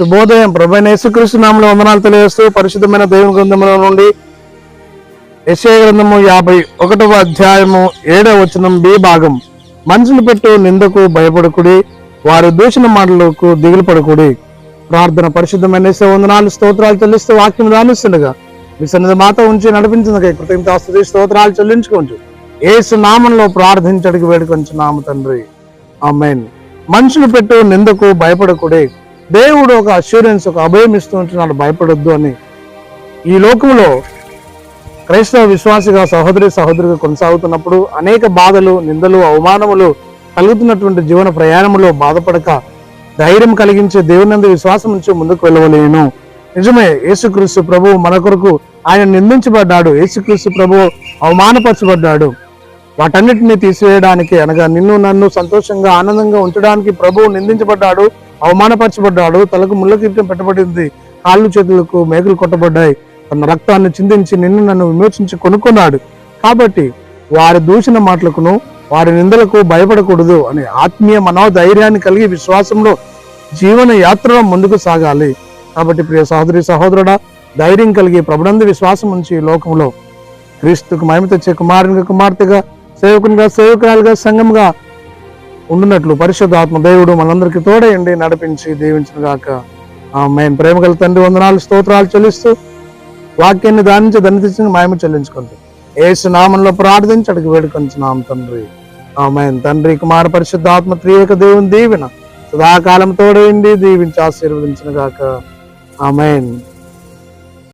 శుభోదయం. ప్రభు యేసుక్రీస్తు నామంలో వందనాలు తెలియజేస్తూ పరిశుద్ధమైన దేవుని గ్రంథంలో నుండి యెషయా గ్రంథము యాభై ఒకటవ అధ్యాయము ఏడవ వచనం బి భాగం. మనుషులు పెట్టు నిందకు భయపడకుడి వారి దూషణ మాటలకు దిగులు పడకుడి. ప్రార్థన పరిశుద్ధమైన వందనాలు స్తోత్రాలు చెల్లిస్తూ వాక్యం రానిస్తుండగా మీ సన్నిధి మాత ఉంచి నడిపించింది కృతజ్ఞత స్తోత్రాలు చెల్లించుకోవచ్చు ఏసు నామంలో ప్రార్థించడికి వేడుకొంచు నామ తండ్రి. ఆమెన్. మనుషులు పెట్టు నిందకు భయపడకుడే దేవుడు ఒక అష్యూరెన్స్ ఒక అభయం ఇస్తూ ఉంటున్నాడు భయపడొద్దు అని. ఈ లోకంలో క్రైస్తవ విశ్వాసిగా సహోదరి సహోదరిగా కొనసాగుతున్నప్పుడు అనేక బాధలు నిందలు అవమానములు కలుగుతున్నటువంటి జీవన ప్రయాణములో బాధపడక ధైర్యం కలిగించే దేవునందు విశ్వాసం నుంచి ముందుకు వెళ్ళవలేను. నిజమే యేసుక్రీస్తు ప్రభువు మన కొరకు ఆయన నిందించబడ్డాడు. యేసుక్రీస్తు ప్రభువు అవమానపరచబడ్డాడు. వాటన్నిటిని తీసివేయడానికి అనగా నిన్ను నన్ను సంతోషంగా ఆనందంగా ఉంచడానికి ప్రభువు నిందించబడ్డాడు. అవమానపరచబడ్డాడు. తలకు ముళ్ళ కిరీటం పెట్టబడింది. కాళ్ళు చేతులకు మేకులు కొట్టబడ్డాయి. తన రక్తాన్ని చిందించి నిన్ను నన్ను విమోచించి కొనుక్కున్నాడు. కాబట్టి వారి దూషణ మాటలకును వారి నిందలకు భయపడకూడదు అనే ఆత్మీయ మనోధైర్యాన్ని కలిగి విశ్వాసంలో జీవన యాత్రలో ముందుకు సాగాలి. కాబట్టి ప్రియ సహోదరి సహోదరుడా ధైర్యం కలిగి ప్రభునందు విశ్వాసం ఉంచి లోకంలో క్రీస్తుకు మహిమ తెచ్చే కుమారునిగా కుమార్తెగా సేవకునిగా సేవకురాలుగా సంఘంగా ఉండునట్లు పరిశుద్ధాత్మ దేవుడు మనందరికీ తోడయండి నడిపించి దీవించిన గాక మేము ప్రేమ గల తండ్రి వందనాలు స్తోత్రాలు చెల్లిస్తూ వాక్యాన్ని దానించి దండించి మహిమ చెల్లించుకుంటూ ఏసు నామంలో ప్రార్థించి అడిగి వేడుకొంచున్నాం తండ్రి. ఆమె తండ్రి కుమార పరిశుద్ధాత్మ త్రియక దేవుని దీవెన సదాకాలం తోడయండి దీవించి ఆశీర్వదించిన గాక ఆమెన్.